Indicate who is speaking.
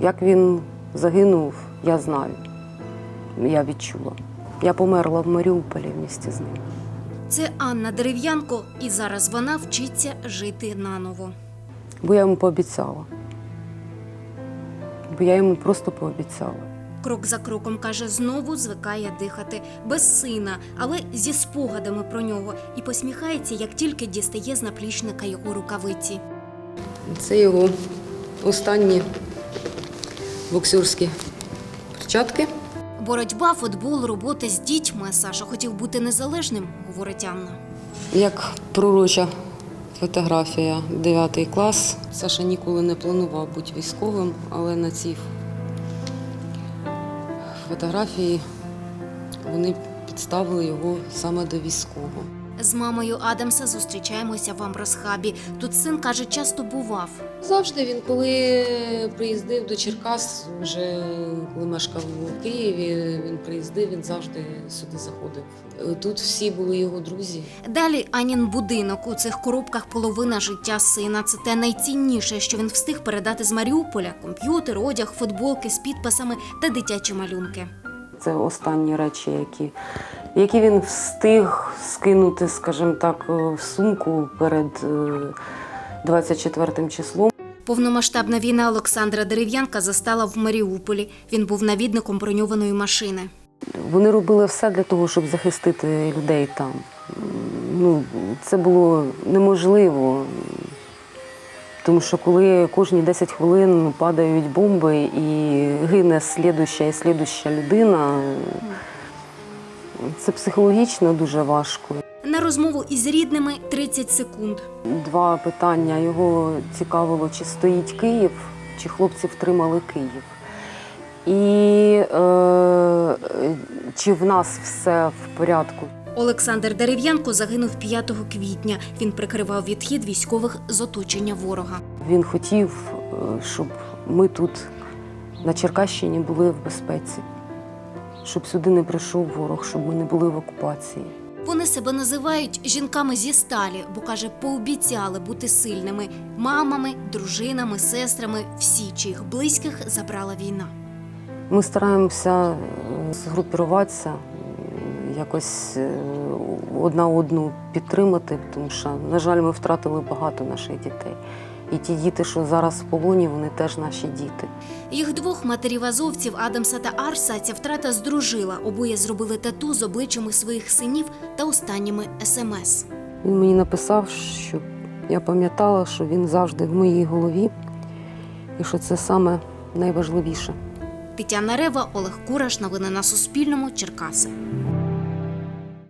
Speaker 1: Як він загинув, я знаю. Я відчула. Я померла в Маріуполі в місті з ним.
Speaker 2: Це Анна Дерев'янко, і зараз вона вчиться жити наново.
Speaker 1: Бо я йому пообіцяла. Бо я йому просто пообіцяла.
Speaker 2: Крок за кроком каже, знову звикає дихати без сина, але зі спогадами про нього і посміхається, як тільки дістає з наплічника його рукавиці.
Speaker 1: Це його останні боксерські перчатки.
Speaker 2: Боротьба, футбол, робота з дітьми. Саша хотів бути незалежним, говорить Анна.
Speaker 1: Як пророча фотографія 9 клас. Саша ніколи не планував бути військовим, але на цій фотографії вони підставили його саме до військового.
Speaker 2: З мамою Адамса зустрічаємося в Амбросхабі. Тут син каже, часто бував.
Speaker 1: Завжди він, коли приїздив до Черкас, вже коли мешкав у Києві, він приїздив, він завжди сюди заходив. Тут всі були його друзі.
Speaker 2: Далі Анін будинок у цих коробках половина життя сина. Це те найцінніше, що він встиг передати з Маріуполя: комп'ютер, одяг, футболки з підписами та дитячі малюнки.
Speaker 1: Це останні речі, які, які він встиг скинути, скажімо так, в сумку перед е, 24 числом.
Speaker 2: Повномасштабна війна Олександра Дерев'янка застала в Маріуполі. Він був навідником броньованої машини.
Speaker 1: Вони робили все для того, щоб захистити людей там. Ну, це було неможливо. Тому що коли кожні 10 хвилин падають бомби і гине слідуща і слідуща людина, це психологічно дуже важко.
Speaker 2: На розмову із рідними 30 секунд.
Speaker 1: Два питання його цікавило, чи стоїть Київ, чи хлопці втримали Київ. І е, чи в нас все в порядку.
Speaker 2: Олександр Дерев'янко загинув 5 квітня. Він прикривав відхід військових з оточення ворога.
Speaker 1: Він хотів, е, щоб ми тут на Черкащині були в безпеці, щоб сюди не прийшов ворог, щоб ми не були в окупації.
Speaker 2: Вони себе називають жінками зі сталі, бо каже, пообіцяли бути сильними мамами, дружинами, сестрами, всі, чиїх близьких забрала війна.
Speaker 1: Ми стараємося е, згрупіруватися, якось е, одна одну підтримати, тому що, на жаль, ми втратили багато наших дітей. І ті діти, що зараз в полоні, вони теж наші діти.
Speaker 2: Їх двох матерів азовців Адамса та Арса ця втрата здружила. Обоє зробили тату з обличчями своїх синів та останніми смс.
Speaker 1: Він мені написав, щоб я пам'ятала, що він завжди в моїй голові, і що це саме найважливіше.
Speaker 2: Тетяна Рева, Олег Кураш. Новини на Суспільному. Черкаси.